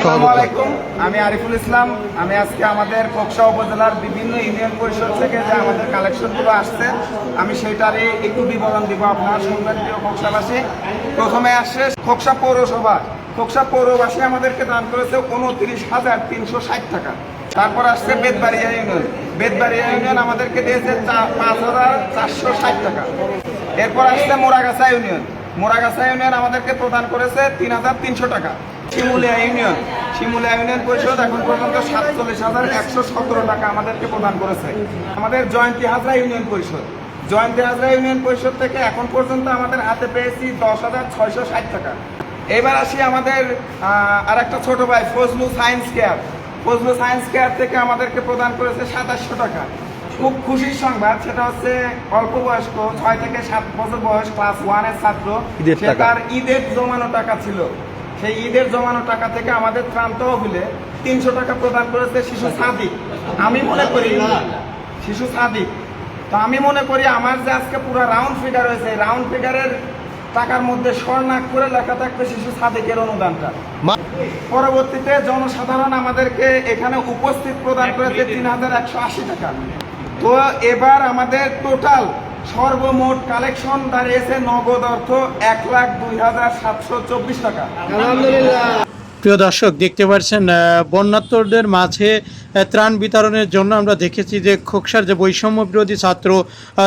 আসসালামু আলাইকুম। আমি আরিফুল ইসলাম। আমি আজকে আমাদের কোকসা উপজেলার বিভিন্ন ইউনিয়ন পরিষদ থেকে যে আমাদের কালেকশনগুলো আসছে আমি সেইটারই একটু বিবরণ দিব আপনার সম্মানিত কোকসাবাসী। প্রথমে আসছে খোকসা পৌরসভা। খোকসা পৌরবাসী আমাদেরকে দান করেছে উনত্রিশ হাজার তিনশো ষাট টাকা। তারপর আসছে বেদবাড়িয়া ইউনিয়ন। বেদবাড়িয়া ইউনিয়ন আমাদেরকে দিয়েছে পাঁচ হাজার চারশো ষাট টাকা। এরপর আসছে মোরাগাছা ইউনিয়ন। মোরাগাছা ইউনিয়ন আমাদেরকে প্রদান করেছে তিন হাজার তিনশো টাকা। শিমুলিয়া ইউনিয়ন। শিমুলিয়া ইউনিয়ন পরিষদ এখন পর্যন্ত সাতচল্লিশ হাজার একশো সতেরো টাকা আমাদেরকে প্রদান করেছে। আমাদের জয়ন্তী হাজরা ইউনিয়ন পরিষদ। জয়ন্তী হাজরা ইউনিয়ন পরিষদ থেকে এখন পর্যন্ত আমাদের হাতে পেয়েছি দশ হাজার ছয়শো ষাট টাকা। এবার আসি আমাদের আর একটা ছোট ভাই Fazlu science care. Fazlu science care থেকে আমাদেরকে প্রদান করেছে সাতাশশো টাকা। খুব খুশির সংবাদ সেটা হচ্ছে অল্প বয়স্ক ছয় থেকে সাত বছর বয়স ক্লাস ওয়ানের ছাত্র। সে তার ঈদের জমানো টাকা ছিল। সেই ঈদের জমানো টাকা থেকে আমাদের ত্রাণ তহবিলে তিনশো টাকা প্রদান করেছে শিশু সাদিক। আমি মনে করি শিশু সাদিক। তো আমি মনে করি আমার যে আজকে পুরো রাউন্ড ফিগার হয়েছে রাউন্ড ফিগারের টাকার মধ্যে স্বর্ণাক করে লেখা থাকবে শিশু সাদিকের অনুদানটা। পরবর্তীতে জনসাধারণ আমাদেরকে এখানে উপস্থিত প্রদান করেছে তিন হাজার একশো আশি টাকা। তো এবার আমাদের টোটাল সর্বমোট কালেকশন দাঁড়িয়েছে নগদ অর্থ এক লাখ দুই হাজার সাতশো চব্বিশ টাকা। প্রিয় দর্শক দেখতে পাচ্ছেন বন্যাত্মদের মাঝে ত্রাণ বিতরণের জন্য আমরা দেখেছি যে খোকসার যে বৈষম্য বিরোধী ছাত্র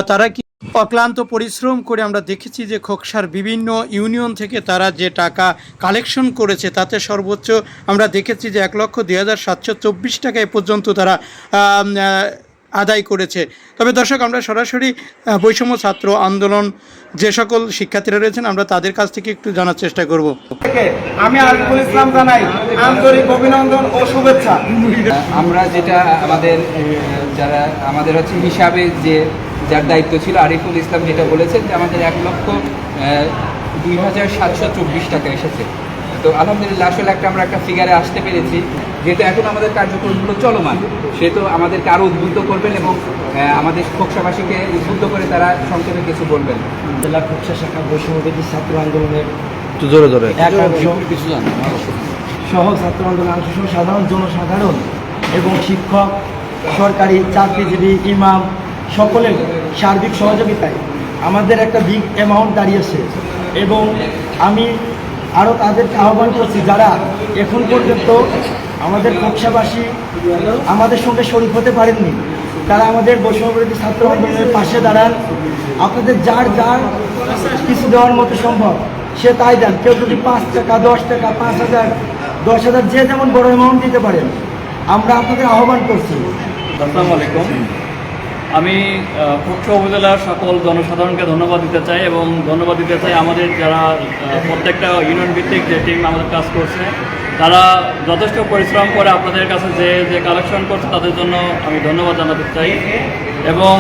তারা কি অক্লান্ত পরিশ্রম করে আমরা দেখেছি যে খোকসার বিভিন্ন ইউনিয়ন থেকে তারা যে টাকা কালেকশন করেছে তাতে সর্বোচ্চ আমরা দেখেছি যে এক লক্ষ দুই হাজার সাতশো চব্বিশ টাকা এ পর্যন্ত তারা আদায় করেছে। তবে দর্শক আমরা সরাসরি বৈষম্য ছাত্র আন্দোলন যে সকল শিক্ষার্থীরা রয়েছেন আমরা তাদের কাছ থেকে একটু জানার চেষ্টা করব। আমি আরিফুল ইসলাম জানাই আন্তরিক অভিনন্দন ও শুভেচ্ছা। আমরা যেটা আমাদের যারা আমাদের হচ্ছে হিসাবে যে যার দায়িত্ব ছিল আরিফুল ইসলাম যেটা বলেছেন যে আমাদের এক লক্ষ দুই হাজার সাতশো চব্বিশ টাকা এসেছে। তো আলহামদুলিল্লাহ আসলে একটা আমরা একটা ফিগারে আসতে পেরেছি যেহেতু এখন আমাদের কার্যক্রমগুলো চলমান সেহেতু আমাদেরকে আরও উদ্বুদ্ধ করবেন এবং আমাদের খোকসাবাসীকে উদ্বুদ্ধ করে তারা সংক্ষেপে কিছু বলবেন। জেলা কুৎসা শাখা বৈষম্যবিধি ছাত্র আন্দোলনের জোরে জোরে। একাংশ সহ ছাত্র আন্দোলন অংশ সহ সাধারণ জনসাধারণ এবং শিক্ষক সরকারি চাকরিজীবী ইমাম সকলের সার্বিক সহযোগিতায় আমাদের একটা বিগ অ্যামাউন্ট দাঁড়িয়েছে। এবং আমি আরও তাদেরকে আহ্বান করছি, যারা এখন পর্যন্ত আমাদের কক্ষাবাসী আমাদের সঙ্গে শরীক হতে পারেননি, তারা আমাদের বৈষম্যবিরোধী ছাত্র আন্দোলনের পাশে দাঁড়ান। আপনাদের যার যার কিছু দেওয়ার মতো সম্ভব, সে তাই দেন। কেউ যদি পাঁচ টাকা, দশ টাকা, পাঁচ হাজার, দশ হাজার, যে যেমন বড় অ্যামাউন্ট দিতে পারেন, আমরা আপনাদের আহ্বান করছি। আসসালামু আলাইকুম। আমি পক্ষ উপজেলার সকল জনসাধারণকে ধন্যবাদ দিতে চাই এবং ধন্যবাদ দিতে চাই আমাদের যারা প্রত্যেকটা ইউনিয়ন ভিত্তিক যে টিম আমাদের কাজ করছে, তারা যথেষ্ট পরিশ্রম করে আপনাদের কাছে যে যে কালেকশন করছে তাদের জন্য আমি ধন্যবাদ জানাতে চাই। এবং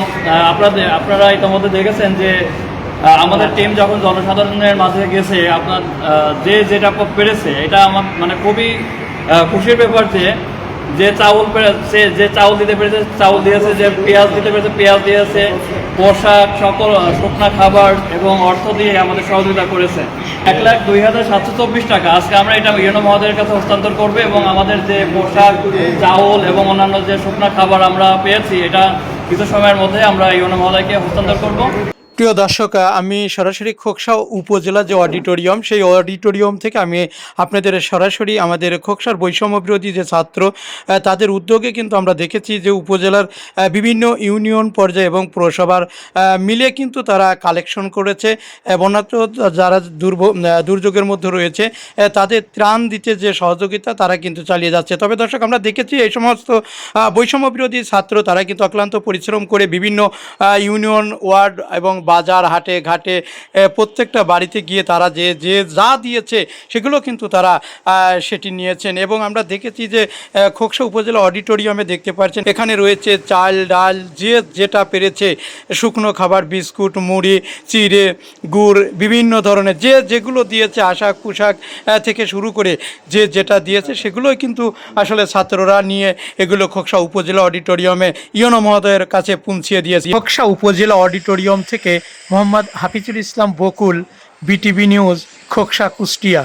আপনাদের, আপনারা ইতিমধ্যে দেখেছেন যে আমাদের টিম যখন জনসাধারণের মাঝে গেছে, আপনার যে যেটা পেরেছে, এটা আমার মানে খুবই খুশির ব্যাপার যে যে চাউল পেরেছে যে চাউল দিতে পেরেছে, চাউল দিয়েছে, যে পেঁয়াজ দিতে পেরেছে, পেঁয়াজ দিয়েছে, পোশাক, সকল শুকনা খাবার এবং অর্থ দিয়ে আমাদের সহযোগিতা করেছে। এক লাখ দুই হাজার সাতশো চব্বিশ টাকা। আজকে আমরা এটা ইউনো মহোদয়ের কাছে হস্তান্তর করব এবং আমাদের যে পোশাক, চাউল এবং অন্যান্য যে শুকনা খাবার আমরা পেয়েছি, এটা কিছু সময়ের মধ্যে আমরা ইউনো মহোদয়কে হস্তান্তর করব। প্রিয় দর্শক আমি সরাসরি খোকসা উপজেলা যে অডিটোরিয়াম সেই অডিটোরিয়াম থেকে আমি আপনাদের সরাসরি আমাদের খোকসার বৈষম্য বিরোধী যে ছাত্র তাদের উদ্যোগে কিন্তু আমরা দেখেছি যে উপজেলার বিভিন্ন ইউনিয়ন পর্যায়ে এবং পৌরসভার মিলে কিন্তু তারা কালেকশন করেছে। আহ, বন্যাত্ম যারা দুর্ভ দুর্যোগের মধ্যে রয়েছে তাদের ত্রাণ দিতে যে সহযোগিতা তারা কিন্তু চালিয়ে যাচ্ছে। তবে দর্শক আমরা দেখেছি এই সমস্ত বৈষম্য বিরোধী ছাত্র তারা কিন্তু অক্লান্ত পরিশ্রম করে বিভিন্ন ইউনিয়ন ওয়ার্ড এবং বাজার হাটে ঘাটে প্রত্যেকটা বাড়িতে গিয়ে তারা যে যে যা দিয়েছে সেগুলো কিন্তু তারা সেটি নিয়েছেন। এবং আমরা দেখেছি যে খোকসা উপজেলা অডিটোরিয়ামে দেখতে পাচ্ছেন, এখানে রয়েছে চাল, ডাল, যে, যেটা পেরেছে, শুকনো খাবার, বিস্কুট, মুড়ি, চিড়ে, গুড়, বিভিন্ন ধরনের যে, যেগুলো দিয়েছে, আশাক, পোশাক থেকে শুরু করে যে, যেটা দিয়েছে সেগুলোই কিন্তু আসলে ছাত্ররা নিয়ে এগুলো খোকসা উপজেলা অডিটোরিয়ামে ইয়নো মহোদয়ের কাছে পৌঁছিয়ে দিয়েছে। খোকসা উপজেলা অডিটোরিয়াম থেকে মোহাম্মদ হাফিজুল ইসলাম বকুল বিটিভি নিউজ খোকসা কুষ্টিয়া।